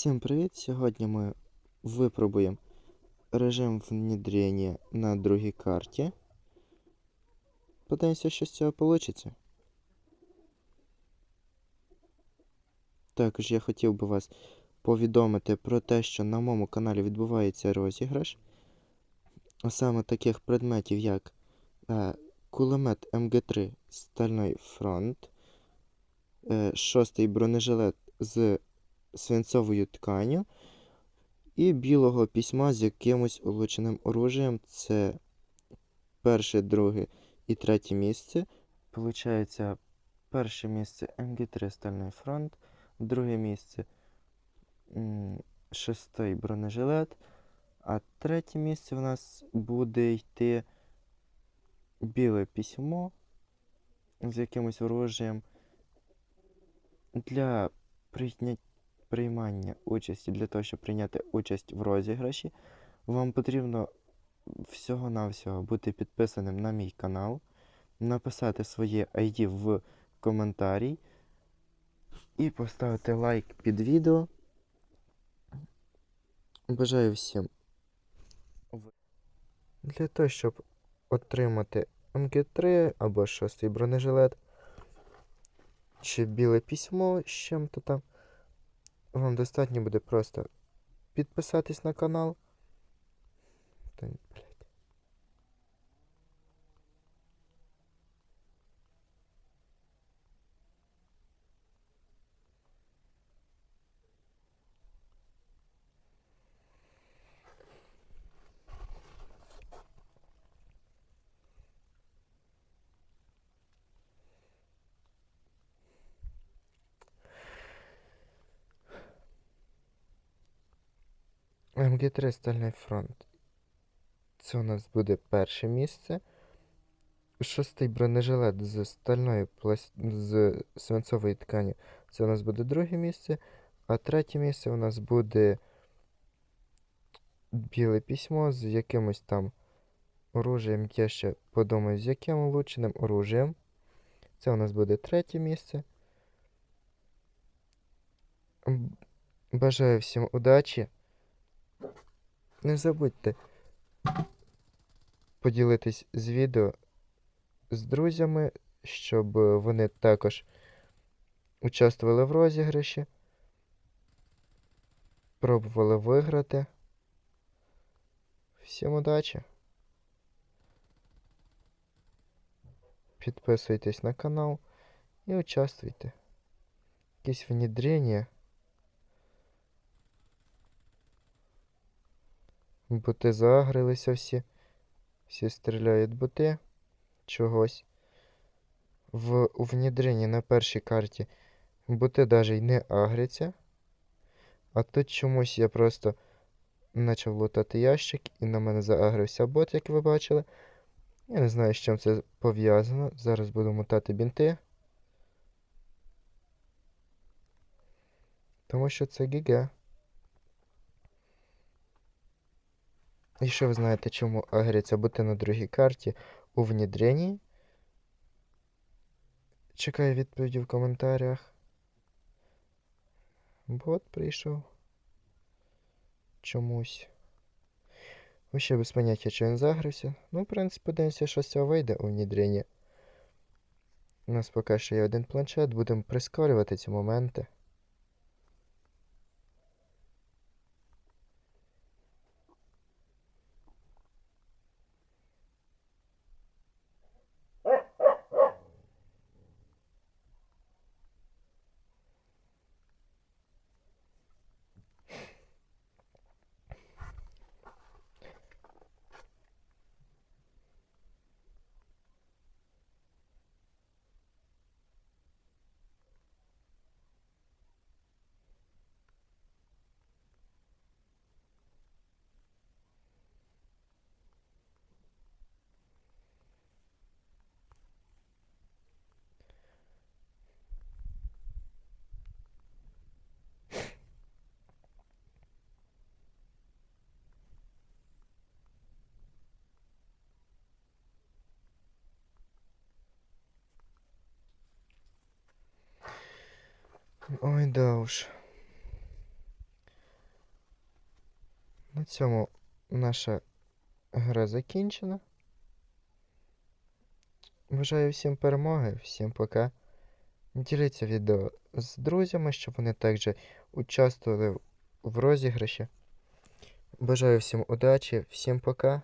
Всім привіт! Сьогодні ми випробуємо режим внедрення на другій карті. Подивимося, що з цього вийде. Також я хотів би вас повідомити про те, що на моєму каналі відбувається розіграш. Саме таких предметів, як е, кулемет МГ3 Стальний фронт, е, шостий бронежилет з свинцовою тканю і білого письма з якимось улучшеним оружієм. Це перше, друге і третє місце. Получається, перше місце МГ3 Стальний фронт, друге місце м, шостий бронежилет, а третє місце в нас буде йти біле письмо з якимось оружієм для прийня... приймання участі, для того, щоб прийняти участь в розіграші, вам потрібно всього-навсього бути підписаним на мій канал, написати своє ID в коментарі і поставити лайк під відео. Бажаю всім. Для того, щоб отримати МГ3 або шостий бронежилет, чи біле письмо з чим-то там, вам достатньо буде просто підписатись на канал. МГ3 Стальний фронт. Це у нас буде перше місце. Шостий бронежилет з стальною пласт... з свинцової ткані. Це у нас буде друге місце. А третє місце у нас буде біле письмо з якимось там оружієм. Я ще подумаю, з яким улучшеним оружієм. Це у нас буде третє місце. Бажаю всім удачі. Не забудьте поділитись з відео з друзями, щоб вони також участвували в розіграші, пробували виграти. Всім удачі! Підписуйтесь на канал і участвуйте. Якісь внедрення. Боти загрилися всі. Всі стріляють боти чогось. В у на першій карті боти навіть не агряться. А тут чомусь я просто почав лутати ящик і на мене заагрився бот, як ви бачили. Я не знаю, з чим це пов'язано. Зараз буду мотати бінти. Тому що це ГГ. І що ви знаєте, чому агряться боти на другій карті у внедренні? Чекаю відповіді в коментарях. Бот прийшов. Чомусь. Вообще без поняття, чи він загрився. Ну, в принципі, подивимося, що з цього вийде у внедренні. У нас поки що є один планшет, будемо прискорювати ці моменти. Ой, да уж. На цьому наша гра закінчена. Бажаю всім перемоги, всім пока. Діліться відео з друзями, щоб вони також участвували в розіграші. Бажаю всім удачі, всім пока.